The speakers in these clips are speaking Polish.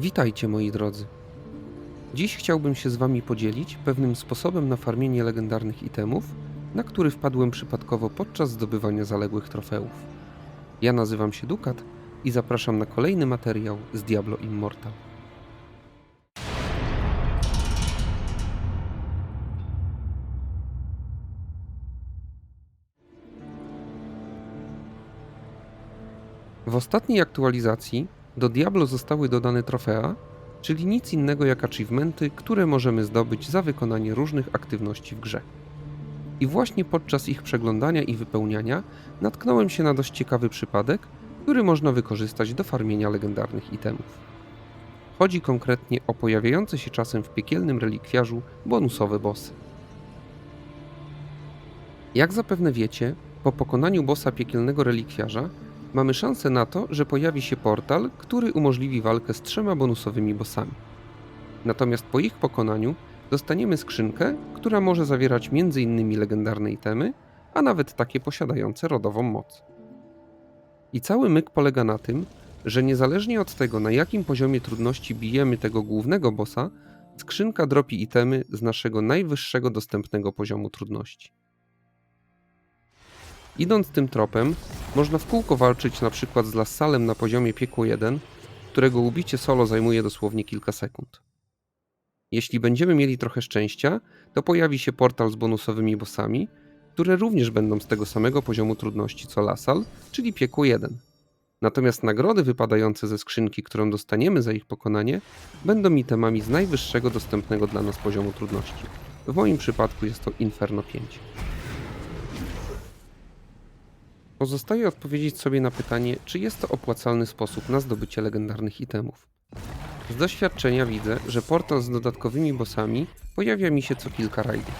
Witajcie moi drodzy. Dziś chciałbym się z wami podzielić pewnym sposobem na farmienie legendarnych itemów, na który wpadłem przypadkowo podczas zdobywania zaległych trofeów. Ja nazywam się Dukat i zapraszam na kolejny materiał z Diablo Immortal. W ostatniej aktualizacji do Diablo zostały dodane trofea, czyli nic innego jak achievementy, które możemy zdobyć za wykonanie różnych aktywności w grze. I właśnie podczas ich przeglądania i wypełniania natknąłem się na dość ciekawy przypadek, który można wykorzystać do farmienia legendarnych itemów. Chodzi konkretnie o pojawiające się czasem w piekielnym relikwiarzu bonusowe bossy. Jak zapewne wiecie, po pokonaniu bossa piekielnego relikwiarza mamy szansę na to, że pojawi się portal, który umożliwi walkę z trzema bonusowymi bossami. Natomiast po ich pokonaniu dostaniemy skrzynkę, która może zawierać m.in. legendarne itemy, a nawet takie posiadające rodową moc. I cały myk polega na tym, że niezależnie od tego, na jakim poziomie trudności bijemy tego głównego bossa, skrzynka dropi itemy z naszego najwyższego dostępnego poziomu trudności. Idąc tym tropem, można w kółko walczyć na przykład z Lassalem na poziomie piekło 1, którego ubicie solo zajmuje dosłownie kilka sekund. Jeśli będziemy mieli trochę szczęścia, to pojawi się portal z bonusowymi bossami, które również będą z tego samego poziomu trudności co Lassal, czyli piekło 1. Natomiast nagrody wypadające ze skrzynki, którą dostaniemy za ich pokonanie, będą itemami z najwyższego dostępnego dla nas poziomu trudności. W moim przypadku jest to Inferno 5. Pozostaje odpowiedzieć sobie na pytanie, czy jest to opłacalny sposób na zdobycie legendarnych itemów. Z doświadczenia widzę, że portal z dodatkowymi bossami pojawia mi się co kilka rajdów.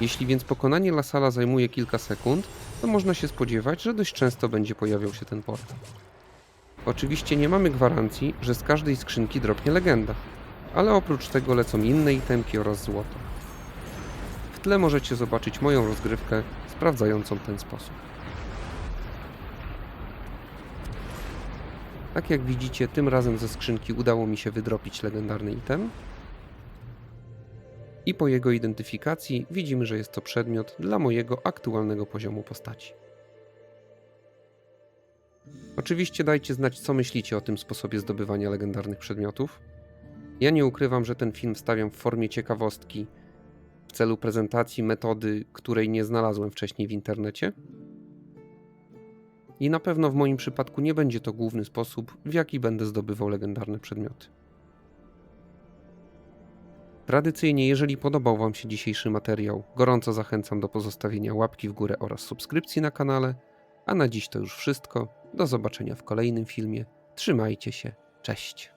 Jeśli więc pokonanie Lasala zajmuje kilka sekund, to można się spodziewać, że dość często będzie pojawiał się ten portal. Oczywiście nie mamy gwarancji, że z każdej skrzynki dropnie legenda, ale oprócz tego lecą inne itemki oraz złoto. W tle możecie zobaczyć moją rozgrywkę sprawdzającą ten sposób. Tak jak widzicie, tym razem ze skrzynki udało mi się wydropić legendarny item. I po jego identyfikacji widzimy, że jest to przedmiot dla mojego aktualnego poziomu postaci. Oczywiście dajcie znać, co myślicie o tym sposobie zdobywania legendarnych przedmiotów. Ja nie ukrywam, że ten film stawiam w formie ciekawostki w celu prezentacji metody, której nie znalazłem wcześniej w internecie. I na pewno w moim przypadku nie będzie to główny sposób, w jaki będę zdobywał legendarne przedmioty. Tradycyjnie, jeżeli podobał Wam się dzisiejszy materiał, gorąco zachęcam do pozostawienia łapki w górę oraz subskrypcji na kanale. A na dziś to już wszystko. Do zobaczenia w kolejnym filmie. Trzymajcie się. Cześć.